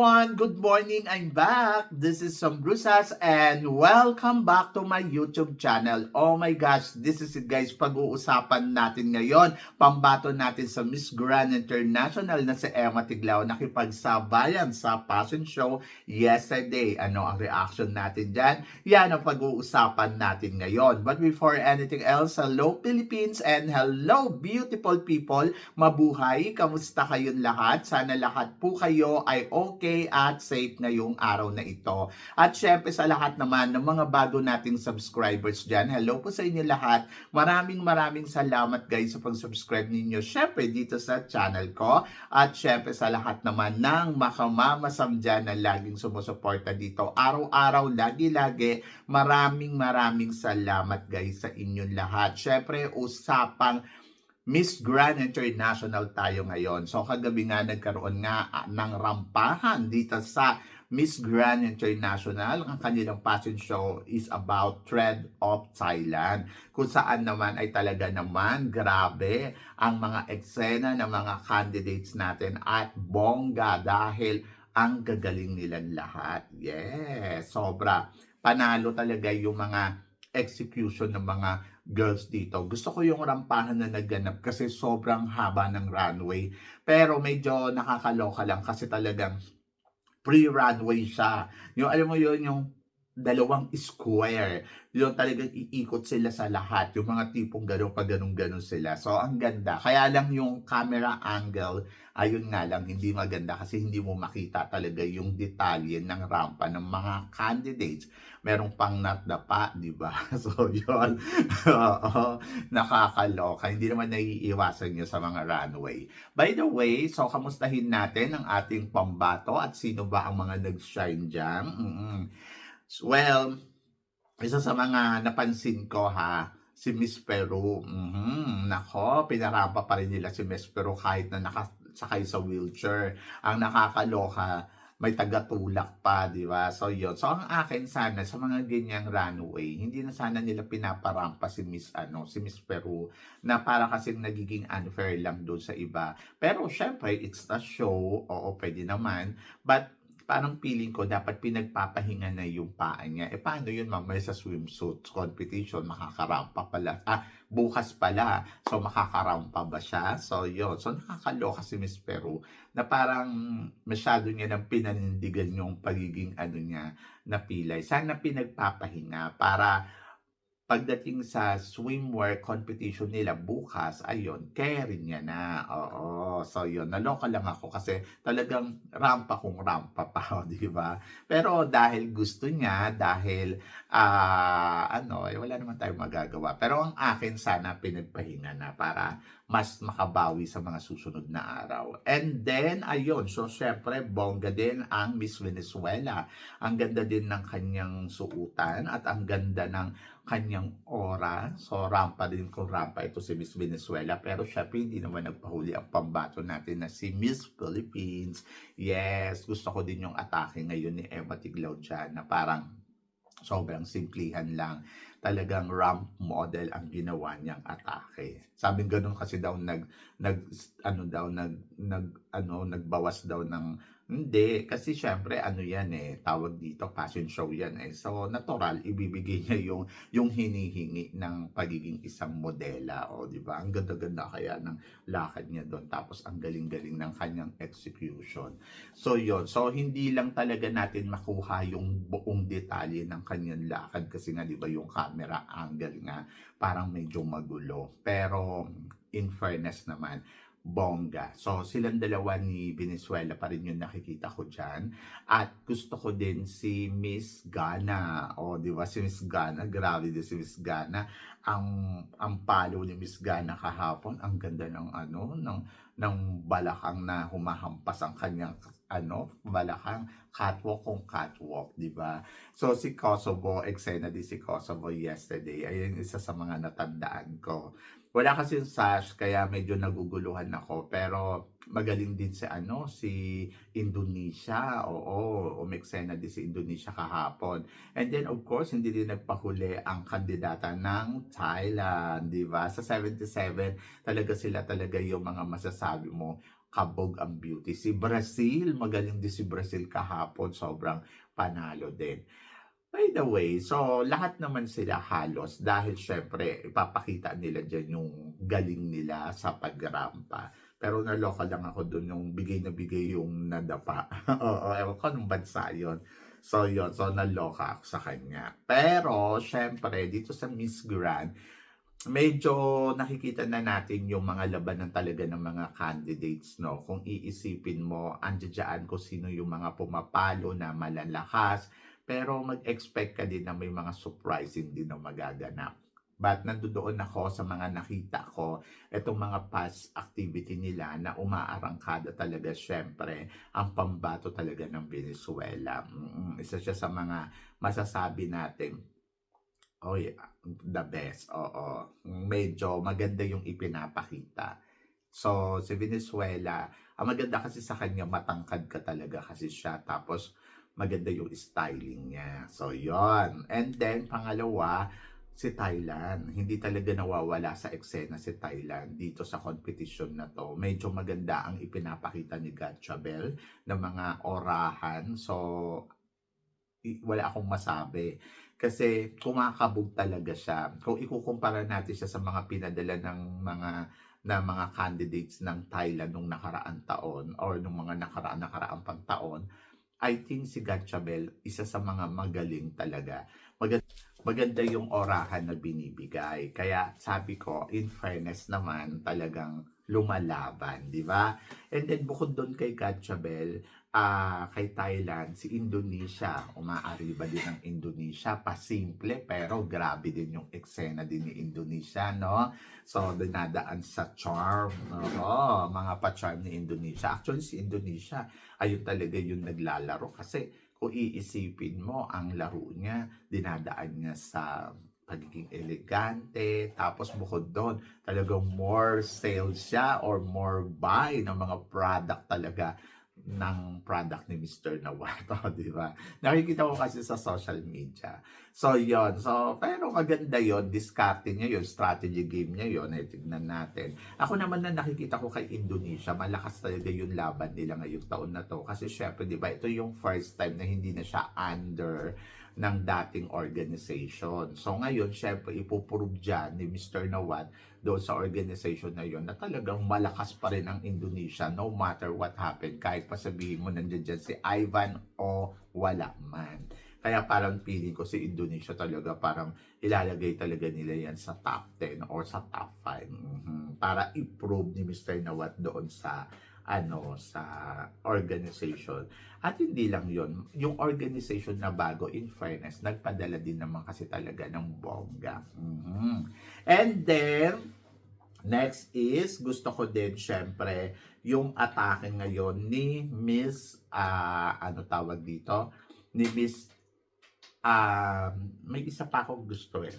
Everyone! Good morning! I'm back! This is Sam Brusas and welcome back to my YouTube channel. Oh my gosh, this is it guys, pag-uusapan natin ngayon. Pambato natin sa Miss Grand International na si Emma Tiglao nakipagsabayan sa fashion show yesterday. Ano ang reaction natin dyan? Yan ang pag-uusapan natin ngayon. But before anything else, hello Philippines and hello beautiful people! Mabuhay! Kamusta kayong lahat? Sana lahat po kayo ay okay at safe ngayong araw na ito. At syempre sa lahat naman ng mga bago nating subscribers dyan, hello po sa inyo lahat. Maraming maraming salamat guys sa pag-subscribe ninyo syempre dito sa channel ko. At syempre sa lahat naman ng makamamasam dyan na laging sumusuporta dito. Araw-araw, lagi-lagi, maraming maraming salamat guys sa inyong lahat. Syempre usapang Miss Grand International tayo ngayon. So kagabi nga nagkaroon nga ah, ng rampahan dito sa Miss Grand International. Ang kanilang fashion show is about Thread of Thailand. Kung saan naman ay talaga naman grabe ang mga eksena ng mga candidates natin at bongga dahil ang gagaling nilang lahat. Yes, sobra. Panalo talaga yung mga execution ng mga girls dito. Gusto ko yung rampahan na naganap kasi sobrang haba ng runway. Pero medyo nakakaloka lang kasi talagang pre-runway siya. Yung alam mo yun, yung dalawang square. Yung talagang iikot sila sa lahat. Yung mga tipong gano'n pa gano'n-gano'n sila. So, ang ganda. Kaya lang yung camera angle, ayun nga lang, hindi maganda kasi hindi mo makita talaga yung detalye ng rampa ng mga candidates. Merong pang natdapa, di ba? So, yun. Nakakaloka. Hindi naman naiiwasan nyo sa mga runway. By the way, so kamustahin natin ang ating pambato at sino ba ang mga nag-shine dyan? Mm-mm. Well, isa sa mga napansin ko ha, si Miss Peru. Mhm, Nako, pinarampa pa rin nila si Miss Peru kahit na nakasakay sa wheelchair. Ang nakakaloka, may tagatulak pa, di ba? So, yun. So, ang akin sana, sa mga ganyang runway, hindi na sana nila pinaparampa si Miss, ano, si Miss Peru, na para kasing nagiging unfair lang doon sa iba. Pero, syempre, it's a show, oo, pwede naman. But, parang feeling ko dapat pinagpapahinga na yung paa niya. E paano yun mamaya sa swimsuit competition, makakarampa pala. Ah, bukas pala. So makakarampa ba siya? So yun. So nakakaloka si Miss Peru na parang masyado niya nang pinanindigan yung pagiging ano niya na pilay. Sana pinagpapahinga para pagdating sa swimwear competition nila bukas, ayun, carry niya na. Oo, so yun, naloka lang ako kasi talagang rampa kung rampa pa, di ba? Pero dahil gusto niya, dahil ah ano, eh, wala naman tayong magagawa. Pero ang akin sana pinagpahinga na para mas makabawi sa mga susunod na araw. And then, ayun, so syempre, bongga din ang Miss Venezuela. Ang ganda din ng kanyang suutan at ang ganda ng kanyang aura. So, rampa din kung rampa ito si Miss Venezuela. Pero syempre, hindi naman nagpahuli ang pambato natin na si Miss Philippines. Yes, gusto ko din yung atake ngayon ni Emma Tiglao dyan na parang sobrang simplihan lang. Talagang ramp model ang ginawa niyang atake. Sabi ganun kasi daw nag nag ano daw nag nag ano nagbawas daw ng hindi kasi syempre ano yan eh tawag dito fashion show yan eh. So natural ibibigay niya yung yung hinihingi ng pagiging isang modela o di ba? Ang ganda-ganda kaya ng lakad niya doon tapos ang galing-galing ng kanyang execution. So yon So hindi lang talaga natin makuha yung buong detalye ng kanyang lakad kasi nga 'di ba yung camera angle nga parang medyo magulo. Pero in fairness naman, bongga. So silang dalawa ni Venezuela pa rin yung nakikita ko diyan. At gusto ko din si Miss Gana. O di ba si Miss Gana, grabe din si Miss Gana. Ang ang palo ni Miss Gana kahapon, ang ganda ng ano ng ng balakang na humahampas ang kanyang ano, balakang catwalk kung catwalk, di ba? So, si Kosovo, eksena din si Kosovo yesterday. Ayun, isa sa mga natandaan ko. Wala kasi yung sash, kaya medyo naguguluhan ako. Pero, magaling din si ano, si Indonesia. Oo, umeksena din si Indonesia kahapon. And then of course, hindi din nagpahuli ang kandidata ng Thailand, di ba? Sa 77, talaga sila talaga yung mga masasabi mo kabog ang beauty. Si Brazil, magaling din si Brazil kahapon, sobrang panalo din. By the way, so lahat naman sila halos dahil syempre ipapakita nila dyan yung galing nila sa pagrampa. Pero naloka lang ako dun yung bigay na bigay yung nadapa. Oo, ewan ko anong bansa yun. So yun, so naloka ako sa kanya. Pero syempre dito sa Miss Grand, medyo nakikita na natin yung mga labanan talaga ng mga candidates, no? Kung iisipin mo, andyan kung sino yung mga pumapalo na malalakas, pero mag-expect ka din na may mga surprising din na magaganap. But nandoon ako sa mga nakita ko, itong mga past activity nila na umaarangkada talaga syempre ang pambato talaga ng Venezuela. Isa siya sa mga masasabi natin Oh yeah, the best. Oo. Medyo maganda yung ipinapakita. So, si Venezuela, ang maganda kasi sa kanya, matangkad ka talaga kasi siya. Tapos, maganda yung styling niya. So, yon And then, pangalawa, si Thailand. Hindi talaga nawawala sa eksena si Thailand dito sa competition na to. Medyo maganda ang ipinapakita ni Gatchabel ng mga orahan. So, wala akong masabi. Kasi kumakabog talaga siya. Kung ikukumpara natin siya sa mga pinadala ng mga na mga candidates ng Thailand nung nakaraan taon or nung mga nakaraan nakaraan pang taon, I think si Gatchabel isa sa mga magaling talaga. Maganda, maganda yung orahan na binibigay. Kaya sabi ko, in fairness naman, talagang lumalaban, di ba? And then bukod doon kay Gatchabel, ah kay Thailand, si Indonesia, umaariba din ng Indonesia, pasimple pero grabe din yung eksena din ni Indonesia, no? So, dinadaan sa charm, no? mga pa-charm ni Indonesia. Actually, si Indonesia, ayun talaga yung naglalaro kasi kung iisipin mo, ang laro niya, dinadaan niya sa pagiging elegante, tapos bukod doon, talagang more sales siya or more buy ng mga product talaga ng product ni Mr. Nawato, di ba? Nakikita ko kasi sa social media. So, yon So, pero maganda yon Discarding niya yon Strategy game niya yon Eh, tignan natin. Ako naman na nakikita ko kay Indonesia, malakas talaga yung laban nila ngayong taon na to. Kasi syempre, di ba, ito yung first time na hindi na siya under ng dating organization. So ngayon, syempre, ipuprove dyan ni Mr. Nawat doon sa organization na yon na talagang malakas pa rin ang Indonesia no matter what happened. Kahit pa sabihin mo nandiyan dyan si Ivan o wala man. Kaya parang feeling ko si Indonesia talaga parang ilalagay talaga nila yan sa top 10 or sa top 5 Mhm. para i-prove ni Mr. Nawat doon sa ano sa organization. At hindi lang yon yung organization na bago, in fairness, nagpadala din naman kasi talaga ng bongga. Mhm. And then, next is, gusto ko din, syempre, yung atake ngayon ni Miss, ah, ano tawag dito? Ni Miss, ah, may isa pa akong gusto eh.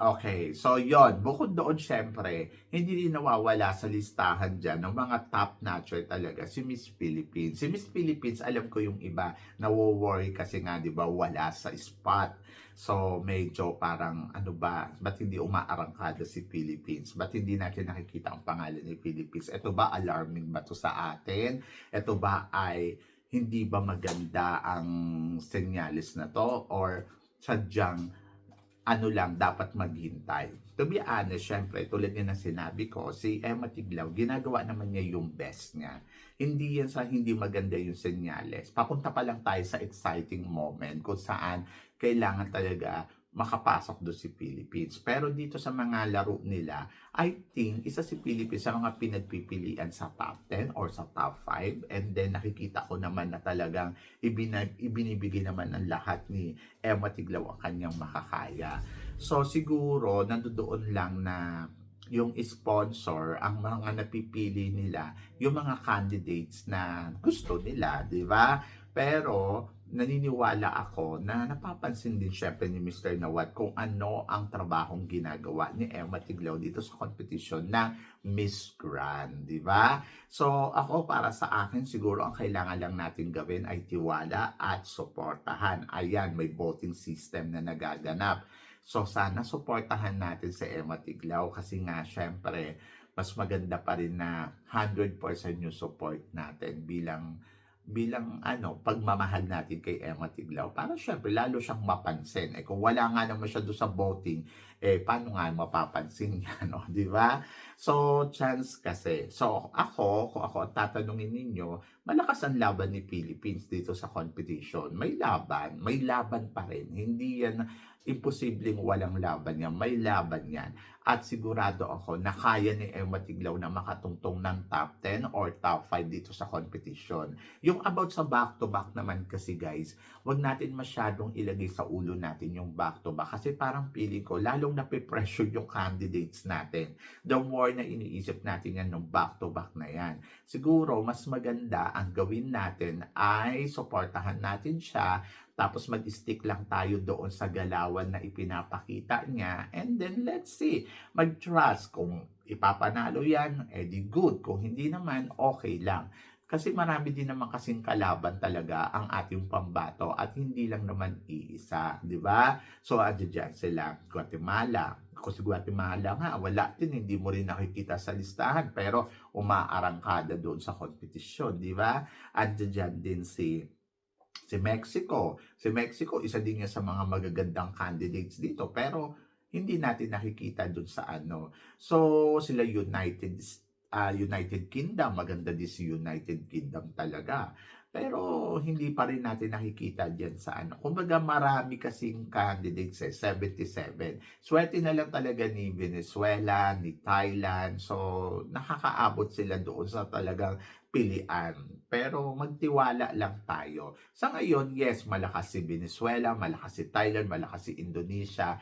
Okay, so yon Bukod doon, syempre, hindi din nawawala sa listahan dyan ng mga top notcher talaga si Miss Philippines. Si Miss Philippines, alam ko yung iba, nawo-worry kasi nga, di ba, wala sa spot. So, medyo parang, ano ba, ba't hindi umaarangkada si Philippines? Ba't hindi natin nakikita ang pangalan ni Philippines? Ito ba, alarming ba to sa atin? Ito ba ay hindi ba maganda ang senyalis na to? Or sadyang ano lang, dapat maghintay. To be honest, syempre, tulad nga ng sinabi ko, si Emma Tiglaw, ginagawa naman niya yung best niya. Hindi yan sa hindi maganda yung senyales. Papunta pa lang tayo sa exciting moment kung saan kailangan talaga makapasok do si Philippines. Pero dito sa mga laro nila, I think isa si Philippines sa mga pinagpipilian sa top 10 or sa top 5. And then nakikita ko naman na talagang ibinag, ibinibigay naman ng lahat ni Emma Tiglaw ang kanyang makakaya. So siguro nandoon lang na yung sponsor, ang mga napipili nila, yung mga candidates na gusto nila, di ba? Pero naniniwala ako na napapansin din syempre ni Mr. Nawat kung ano ang trabahong ginagawa ni Emma Tiglao dito sa competition na Miss Grand, di ba? So ako para sa akin siguro ang kailangan lang natin gawin ay tiwala at suportahan. Ayan, may voting system na nagaganap. So sana suportahan natin si Emma Tiglao kasi nga syempre mas maganda pa rin na 100% yung support natin bilang bilang ano, pagmamahal natin kay Emma Tiglao para syempre lalo siyang mapansin. Eh kung wala nga naman siya doon sa voting, eh paano nga mapapansin niya, no? Di ba? So, chance kasi. So, ako, kung ako ang tatanungin ninyo, malakas ang laban ni Philippines dito sa competition. May laban, may laban pa rin. Hindi yan imposibleng walang laban yan. May laban yan. At sigurado ako na kaya ni Emma Tiglao na makatungtong ng top 10 or top 5 dito sa competition. Yung about sa back-to-back naman kasi guys, wag natin masyadong ilagay sa ulo natin yung back-to-back kasi parang feeling ko lalong nape-pressure yung candidates natin. The more na iniisip natin yan ng back-to-back na yan. Siguro mas maganda ang gawin natin ay suportahan natin siya tapos mag-stick lang tayo doon sa galawan na ipinapakita niya and then let's see mag-trust kung ipapanalo yan, edi good. Kung hindi naman, okay lang. Kasi marami din naman kasing kalaban talaga ang ating pambato at hindi lang naman iisa, di ba? So, ano dyan sila? Guatemala. Ako si Guatemala nga, wala din, hindi mo rin nakikita sa listahan, pero umaarangkada doon sa kompetisyon, di ba? At dyan din si si Mexico. Si Mexico, isa din niya sa mga magagandang candidates dito, pero hindi natin nakikita doon sa ano. So, sila United ah, United Kingdom, maganda din si United Kingdom talaga. Pero hindi pa rin natin nakikita diyan sa ano. Kumbaga marami kasing candidates eh, 77. Swerte na lang talaga ni Venezuela, ni Thailand. So, nakakaabot sila doon sa talagang pilian. Pero magtiwala lang tayo. Sa ngayon, yes, malakas si Venezuela, malakas si Thailand, malakas si Indonesia.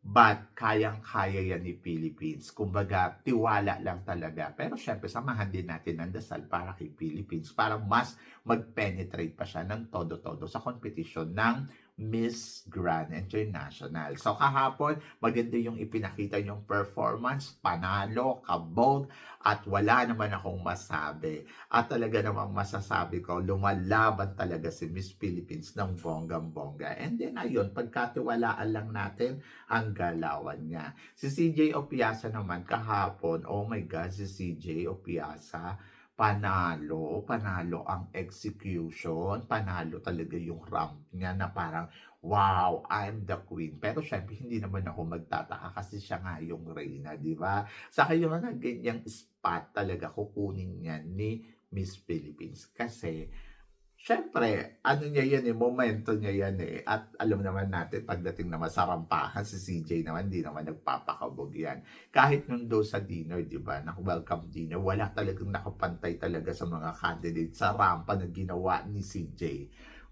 But kayang-kaya yan ni Philippines. Kumbaga, tiwala lang talaga. Pero syempre, samahan din natin ng dasal para kay Philippines para mas mag-penetrate pa siya ng todo-todo sa competition ng Miss Grand International. So kahapon, maganda yung ipinakita yung performance, panalo, kabog, at wala naman akong masabi. At talaga namang masasabi ko, lumalaban talaga si Miss Philippines ng bonggang-bongga. And then ayun, pagkatiwalaan lang natin ang galawan niya. Si CJ Opiasa naman kahapon, oh my God, si CJ Opiasa, panalo, panalo ang execution, panalo talaga yung ramp niya na parang, wow, I'm the queen. Pero syempre, hindi naman ako magtataka kasi siya nga yung reyna, di ba? Sa kayo mga ganyang spot talaga kukunin niya ni Miss Philippines. Kasi, syempre, ano niya yan eh, momento niya yan eh. At alam naman natin, pagdating na masarampahan, si CJ naman, hindi naman nagpapakabog yan. Kahit nung do sa dinner, di ba, na welcome dinner, wala talagang nakapantay talaga sa mga candidates sa rampa na ginawa ni CJ.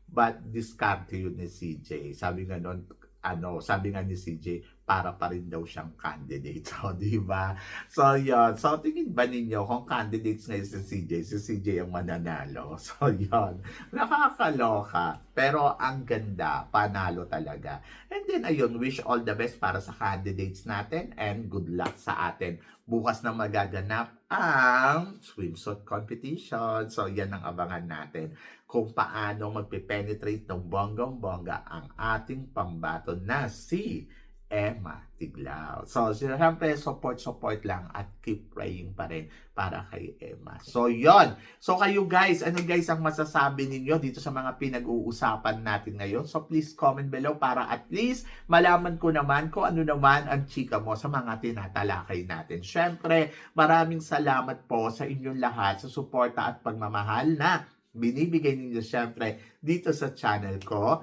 But discard yun ni CJ. Sabi nga nun, ano, sabi nga ni CJ, para pa rin daw siyang candidate. So, di ba? So, yun. So, tingin ba ninyo kung candidates ngayon si CJ, si CJ ang mananalo? So, yun. Nakakaloka. Pero, ang ganda. Panalo talaga. And then, ayun, wish all the best para sa candidates natin and good luck sa atin. Bukas na magaganap ang swimsuit competition. So, yan ang abangan natin kung paano magpe-penetrate ng bonggang-bongga ang ating pambato na si Emma Tiglao. So, siyempre, support-support lang at keep praying pa rin para kay Emma. So, yon So, kayo guys, ano guys ang masasabi ninyo dito sa mga pinag-uusapan natin ngayon? So, please comment below para at least malaman ko naman kung ano naman ang chika mo sa mga tinatalakay natin. Siyempre, maraming salamat po sa inyong lahat sa suporta at pagmamahal na binibigay ninyo syempre dito sa channel ko.